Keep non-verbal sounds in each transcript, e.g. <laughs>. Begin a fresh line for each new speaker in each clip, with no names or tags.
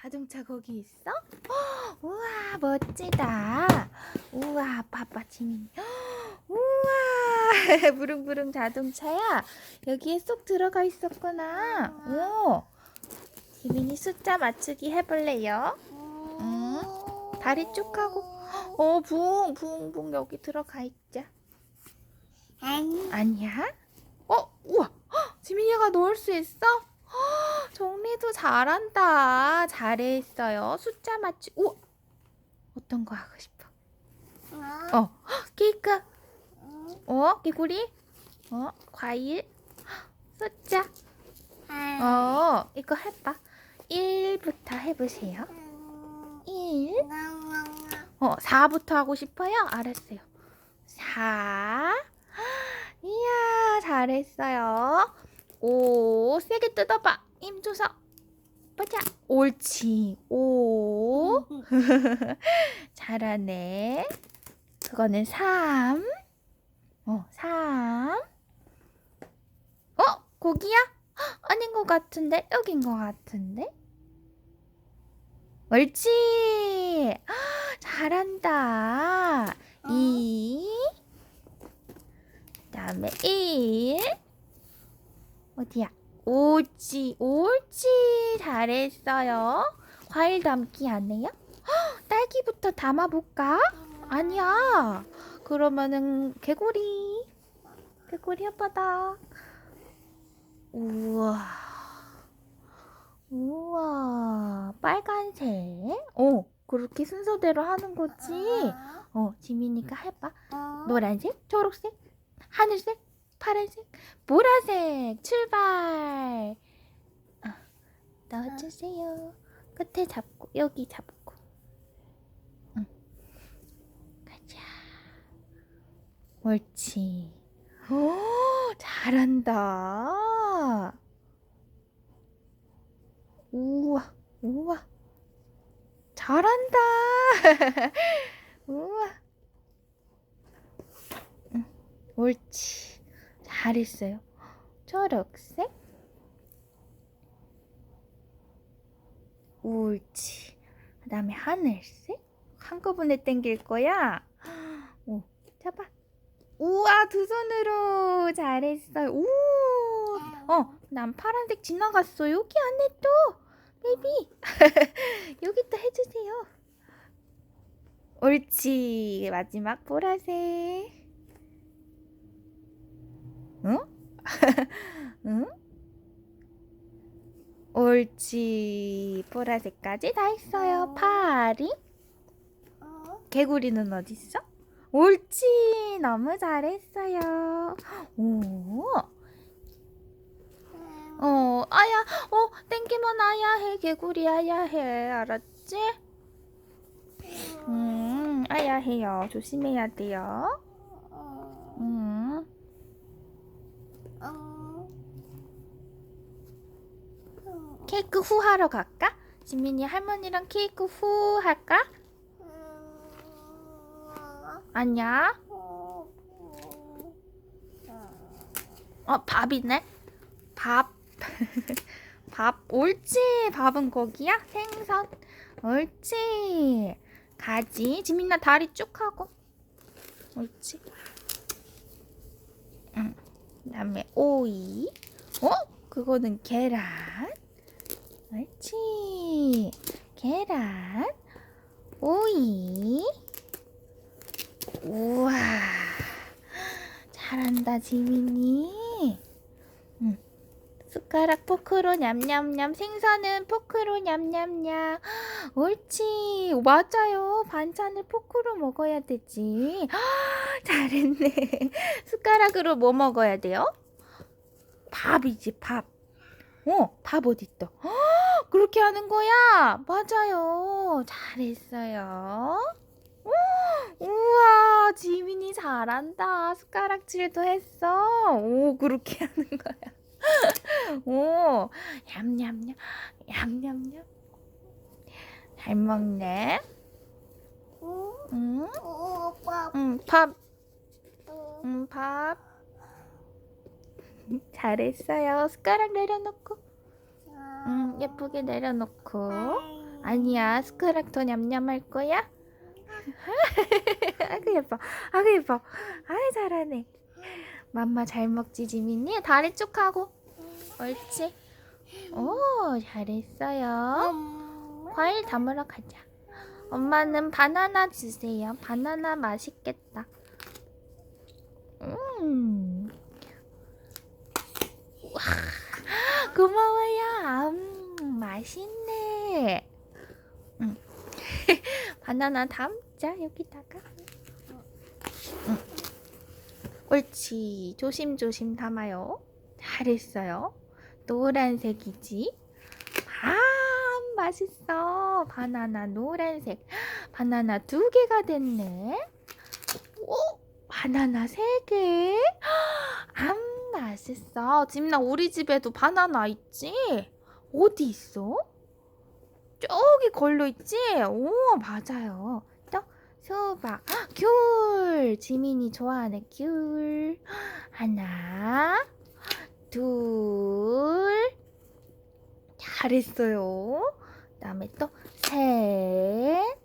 자동차 거기 있어? 헉, <gasps> 우와 멋지다. 우와 아빠 지민. <gasps> 우와 <laughs> 부릉부릉 자동차야. 여기에 쏙 들어가 있었구나. 오. 지민이 숫자 맞추기 해볼래요? 응. 다리 쭉 하고. 어 붕, 붕, 붕 여기 들어가 있자.
아니.
아니야? 어, 우와. 헉, <gasps> 지민이가 넣을 수 있어? 헉, 정리도 잘한다. 잘했어요. 숫자 맞추. 우와. 어떤 거 하고 싶어? 어, 헉, <gasps> 케이크. 어, 개구리. 어, 과일. 헉, <gasps> 숫자. 어, 이거 해봐. 1부터 해보세요. 1. 어, 4부터 하고 싶어요? 알았어요. 4. <gasps> 이야, 잘했어요. 5. 세게 뜯어봐. 힘줘서. 보자. 옳지. 5. <laughs> 잘하네. 그거는 3. 어, 3. 어, 고기야? 헉, <gasps> 아닌 것 같은데? 여긴 것 같은데? 옳지. 헉, <gasps> 잘한다.
어.
2. 그 다음에 1. 어디야? 옳지. 옳지. 잘했어요. 과일 담기 안 해요? 헉, 딸기부터 담아볼까? 아니야. 그러면은 개구리. 개구리 혓바닥. 우와. 우와. 빨간색. 어, 그렇게 순서대로 하는 거지. 어, 지민이가 해봐. 노란색, 초록색, 하늘색, 파란색, 보라색. 출발. 아, 넣어주세요. 끝에 잡고, 여기 잡고. 응. 가자. 옳지. 오, 잘한다. 우와, 우와. 잘한다. <laughs> 우와. 응, 옳지. 잘했어요. 초록색. 옳지. 그 다음에 하늘색. 한꺼번에 땡길 거야. 오, 잡아. 우와, 두 손으로. 잘했어요. 우. 어, 난 파란색 지나갔어. 여기 안에 또. 베이비. <laughs> 여기 또 해주세요. 옳지. 마지막 보라색. 응? 응? 옳지. 보라색까지 다 했어요. 파리. 개구리는 어디 있어? 옳지. 너무 잘했어요. 오. 어, 아야, 어, 땡기면 아야 해. 개구리 아야 해. 알았지? 음, 아야 해요. 조심해야 돼요. 음. 케이크 후 하러 갈까? 지민이 할머니랑 케이크 후 할까? 아니야. 어, 밥이네. 밥. <laughs> 밥. 옳지. 밥은 거기야? 생선. 옳지. 가지. 지민아 다리 쭉 하고. 옳지. 응. 그다음에 오이. 어? 그거는 계란. 옳지. 계란. 오이. 우와. 잘한다, 지민이. 응. 숟가락 포크로 냠냠냠. 생선은 포크로 냠냠냠. 옳지. 맞아요. 반찬을 포크로 먹어야 되지. <gasps> 잘했네. <laughs> 숟가락으로 뭐 먹어야 돼요? 밥이지, 밥. 어, 밥 어딨어? <gasps> 그렇게 하는 거야? 맞아요. 잘했어요. 어, 우와, 지민이 잘한다. 숟가락질도 했어. 오, 그렇게 <laughs> 하는 거야. 오, 냠냠냠, 냠냠냠. 잘 먹네. 응, 응, 밥, 응, 밥. <laughs> 잘했어요. 숟가락 내려놓고. 응, 예쁘게 내려놓고. 아니야, 스크락터 냠냠할 거야? <laughs> 아그 예뻐, 아그 예뻐, 아이 잘하네. 맘마 잘 먹지 지민이? 다리 쭉 하고, 옳지. 오, 잘했어요. 과일 담으러 가자. 엄마는 바나나 주세요. 바나나 맛있겠다. 음. 와, <gasps> 고마워요. 음, 맛있네. 음. <laughs> 바나나 담자 여기다가. 음. 옳지. 조심조심 담아요. 잘했어요. 노란색이지. 아, 맛있어. 바나나 노란색. 바나나 두 개가 됐네. 오, 바나나 세 개. 안 맛있어. 지민아, 우리 집에도 바나나 있지? 어디 있어? 저기 걸려 있지? 오, 맞아요. 또 수박, 헉, 귤. 지민이 좋아하는 귤. 하나, 둘. 잘했어요. 그다음에 또 셋.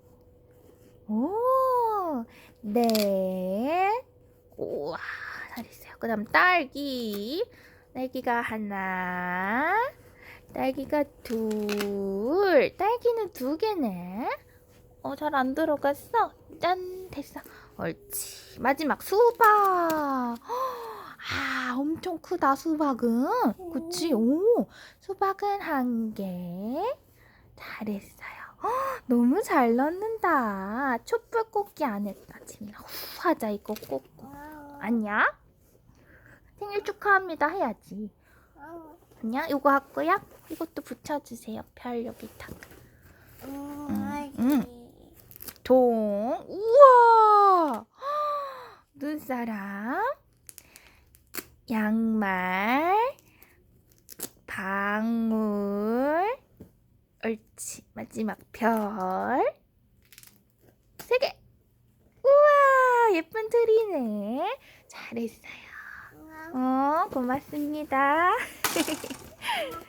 오, 넷. 우와, 잘했어요. 그 다음 딸기. 딸기가 하나. 딸기가 둘. 딸기는 두 개네. 어, 잘 안 들어갔어. 짠, 됐어. 옳지. 마지막 수박. 아, 엄청 크다, 수박은. 그치? 오, 수박은 한 개. 잘했어요. 헉, 너무 잘 넣는다. 촛불 꽂기 안 했다. 지금 후 하자, 이거 꽂고. 아니야? 생일 축하합니다 해야지. 아니야? 이거 할 거야? 이것도 붙여주세요. 별 여기다가. 음. 동. 우와! 눈사람. 양말. 방울. 옳지. 마지막 별. 세 개. 우와! 예쁜 트리네. 잘했어요. 어, 고맙습니다. <laughs>